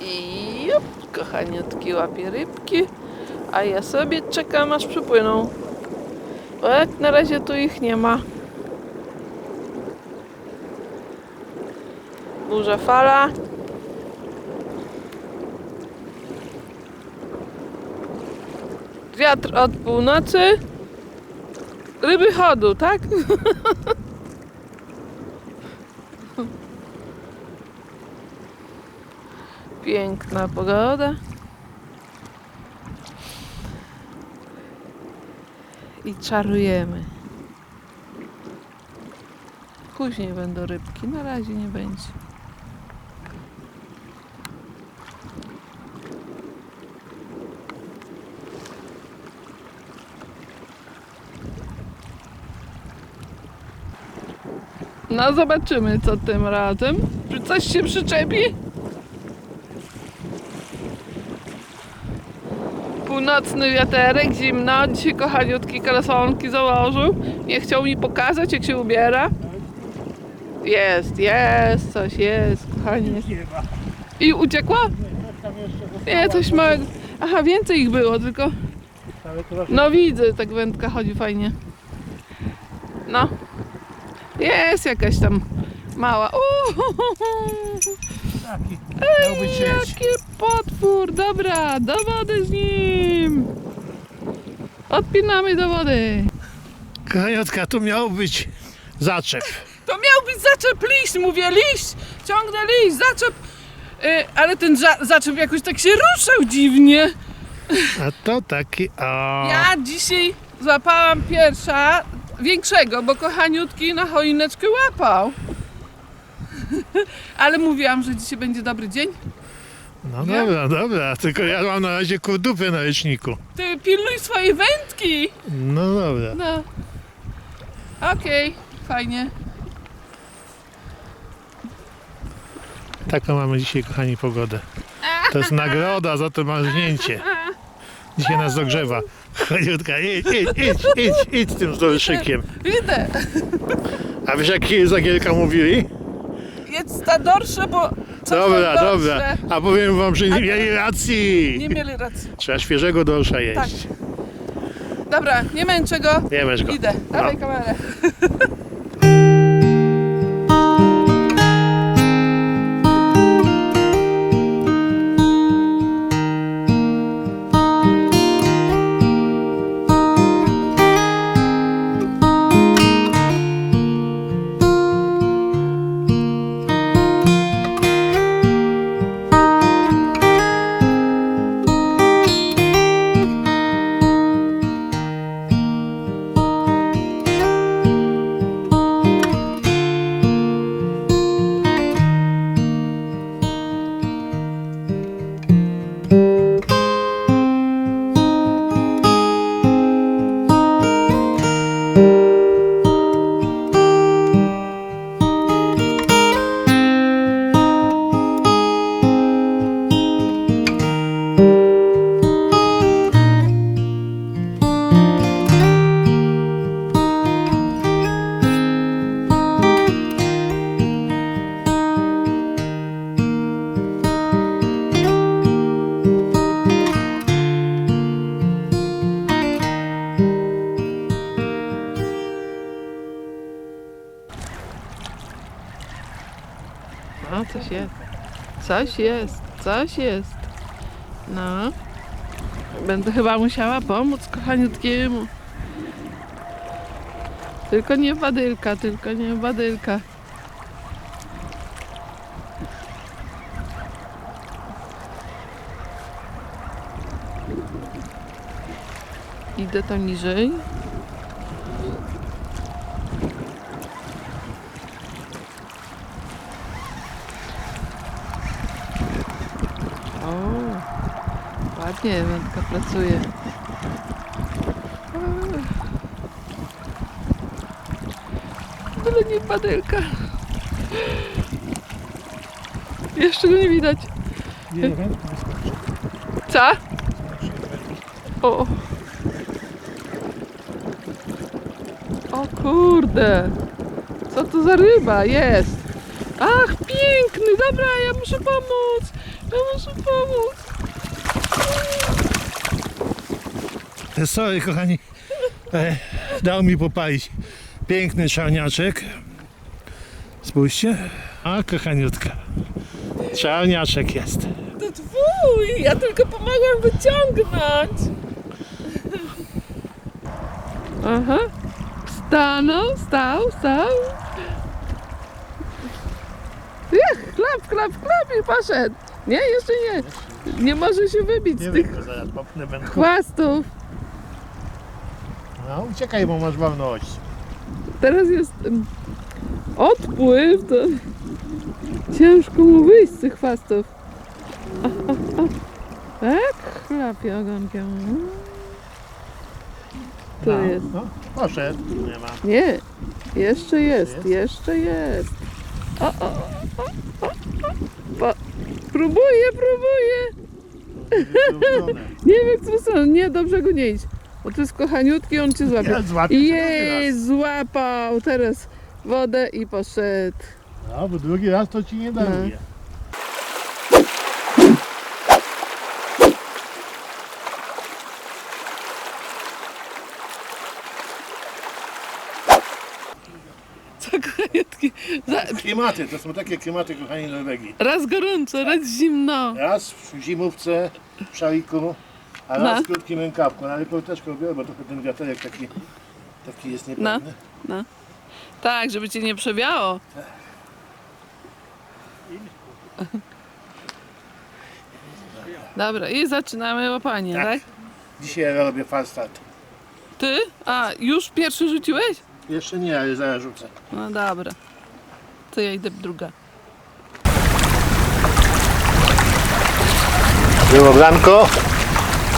I jup, kochaniutki łapie rybki, a ja sobie czekam aż przypłyną. Bo jak na razie tu ich nie ma. Duża fala. Wiatr od północy. Ryby chodu, tak? Piękna pogoda. I czarujemy. Później będą rybki, na razie nie będzie. No zobaczymy co tym razem. Czy coś się przyczepi? Północny wiaterek, zimno. Dzisiaj kochaniutki kalesonki założył. Nie chciał mi pokazać jak się ubiera. Jest, jest, coś jest, kochanie. I uciekła? Nie, coś małego. Aha, więcej ich było, tylko... No widzę, tak wędka chodzi fajnie. No. Jest jakaś tam mała. Uhuhuhu. Taki. Miał być sieć. Jaki potwór! Dobra, do wody z nim! Odpinamy do wody. Kochaniutka, tu miał być zaczep. To miał być zaczep liść, mówię liść! Ciągnę liść, zaczep... Y, ale ten za, zaczep jakoś tak się ruszał dziwnie. A to taki. O. Ja dzisiaj złapałam pierwsza większego, bo kochaniutki na choineczkę łapał. Ale mówiłam, że dzisiaj będzie dobry dzień. No Nie? dobra, dobra. Tylko ja mam na razie kurdupę na ręczniku. Ty pilnuj swojej wędki. No dobra. No. Okej, fajnie. Taką mamy dzisiaj, kochani, pogodę. To jest nagroda za to marznięcie. Dzisiaj nas dogrzewa. Kochaniutka, idź, idź, idź, idź, idź z tym zdolszykiem. Idę. A wiesz, jak Zagielka mówili? Jedz ta dorsze, bo... coś Dobra, dobra. A powiem wam, że nie mieli racji. Nie mieli racji. Trzeba świeżego dorsza jeść. Tak. Dobra, nie męczę go. Nie wiesz go. Idę. Dawaj No. kamerę. Coś jest. Coś jest, coś jest. No. Będę chyba musiała pomóc kochaniutkiemu. Tylko nie badylka, tylko nie badylka. Idę tam niżej. O, ładnie wędka pracuje. Ale nie badelka. Jeszcze go nie widać. Nie. Co? O. O kurde. Co to za ryba jest? Ach, piękny. Dobra, ja muszę pomóc. Ja muszę pomóc. Sorry, kochani. E, dał mi popalić piękny czarniaczek. Spójrzcie. A, kochaniutka. Czarniaczek jest. To twój. Ja tylko pomagam wyciągnąć. Aha. Stanął, stał, stał. Ech, chlap, chlap, chlap i poszedł. Nie, jeszcze nie. Nie może się wybić z tych to zaraz popnę będę. chwastów. No, uciekaj, bo masz wolność. Teraz jest em, odpływ, to ciężko mu wyjść z tych chwastów. O, o. Tak? Chlapie ogonkiem. Tu no, jest. No, poszedł. Nie ma. Nie, jeszcze jest, Jest? jeszcze jest. O, o, o, o, o, o. Po, próbuję, próbuję. Nie wiem, co stronę. Nie, dobrze go nie idź. Bo to jest kochaniutki, on cię złapie. Cię drugi Jej, złapał teraz wodę i poszedł. No, bo drugi raz to ci nie daruję. Co kochaniutki? Za, Klimaty, to są takie klimaty, kochani, Norwegii. raz gorąco, raz zimno. Raz w zimówce, w szaliku, a No. raz w krótkim rękawku. No, ale też biorę, bo trochę ten wiaterek taki, taki jest niepewny. Tak, żeby cię nie przewiało. Dobra, i zaczynamy łapanie, tak? Tak. Dzisiaj robię fast start. Ty? A, już pierwszy rzuciłeś? Jeszcze nie, ale zaraz rzucę. No dobra. To ja idę druga. Było blanko.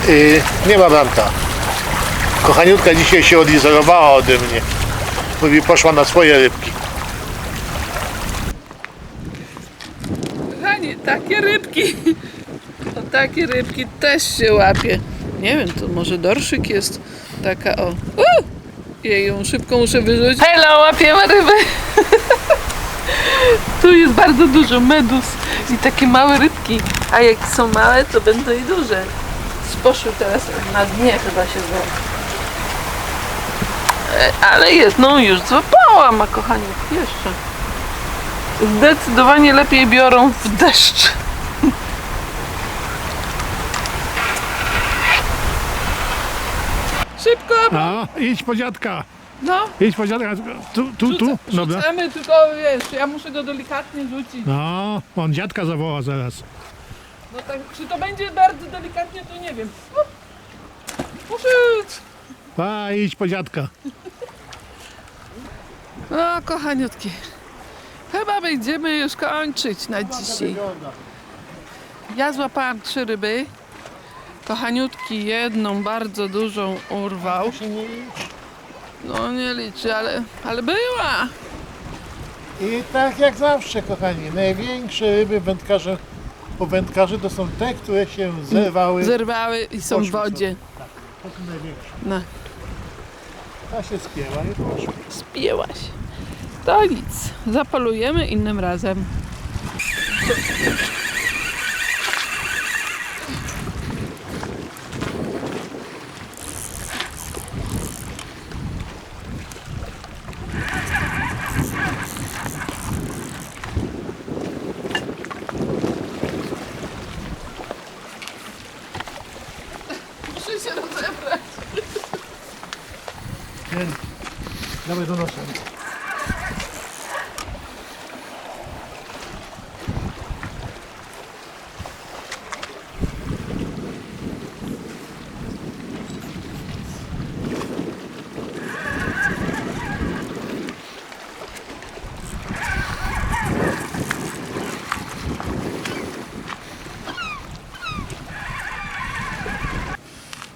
Yy, nie ma blanka. Kochaniutka dzisiaj się odizolowała ode mnie. Mówi, poszła na swoje rybki. Kochani, takie rybki. O, takie rybki też się łapie. Nie wiem, to może dorszyk jest taka o. Uh! Jej, ją szybko muszę wyrzucić. Hello, łapiemy ryby. tu jest bardzo dużo medus i takie małe rybki. A jak są małe, to będą i duże. Poszły teraz na dnie chyba się złapał. E, Ale jedną już złapałam, a kochani, jeszcze. Zdecydowanie lepiej biorą w deszcz. Szybko, No, idź po dziadka. No. Idź po dziadka. Tu, tu, tu. Rzucę, Dobra. rzucamy, tylko wiesz, ja muszę go delikatnie rzucić. No, on dziadka zawoła zaraz. No tak, czy to będzie bardzo delikatnie, to nie wiem. O, Poszedł! A, idź po dziadka. No, kochaniutki. Chyba będziemy już kończyć na dzisiaj. Ja złapałam trzy ryby. Kochaniutki jedną bardzo dużą urwał. Się. No nie liczy, ale, ale była. I tak jak zawsze, kochani, największe ryby wędkarze, po wędkarze to są te, które się zerwały. Zerwały i są w Poszły wodzie. To są największe. No, Ta się spięła i poszła. spięłaś. To nic. Zapolujemy innym razem. Muszę się rozebrać. Więc, dawaj do nosa.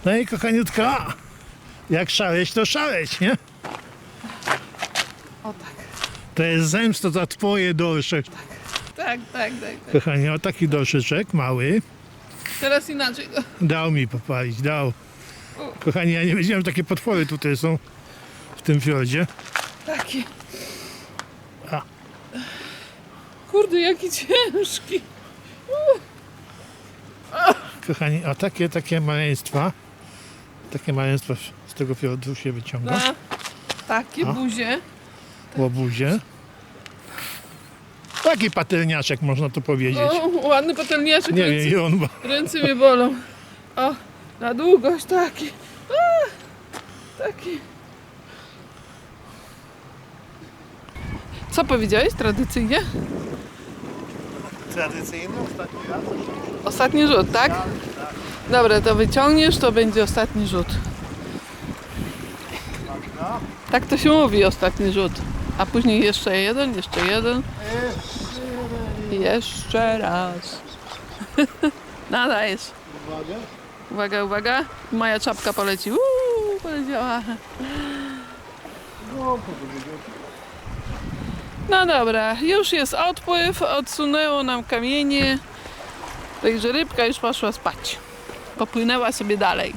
No i kochaniutka, jak szaleć, to szaleć, nie? O tak. To jest zemsta za twoje dorsze. Tak, tak, tak. tak. Kochani, o taki dorszyczek mały Teraz inaczej. dał mi popalić, dał. Kochani, ja nie wiedziałem, że takie potwory tutaj są w tym fiordzie. Taki. A. Kurde, jaki ciężki. Kochani, a takie, takie maleństwa, takie maleństwa z tego fiordu się wyciąga. Na takie A. buzie. Łobuzie. Taki patelniaczek można tu powiedzieć. O, ładny patelniaczek. Nie ręce, wiem, i on ma. ręce mnie bolą. O, na długość taki. A, taki. Co powiedziałeś tradycyjnie? Tradycyjny ostatni raz. Ostatni rzut, tak? Dobra, to wyciągniesz, to będzie ostatni rzut. Tak to się mówi, ostatni rzut. A później jeszcze jeden, jeszcze jeden. Jeszcze raz. Nadajesz. Uwaga, uwaga. Moja czapka poleci. Uuu, poleciała. No dobra, już jest odpływ, odsunęło nam kamienie. Także rybka już poszła spać. Popłynęła sobie dalej.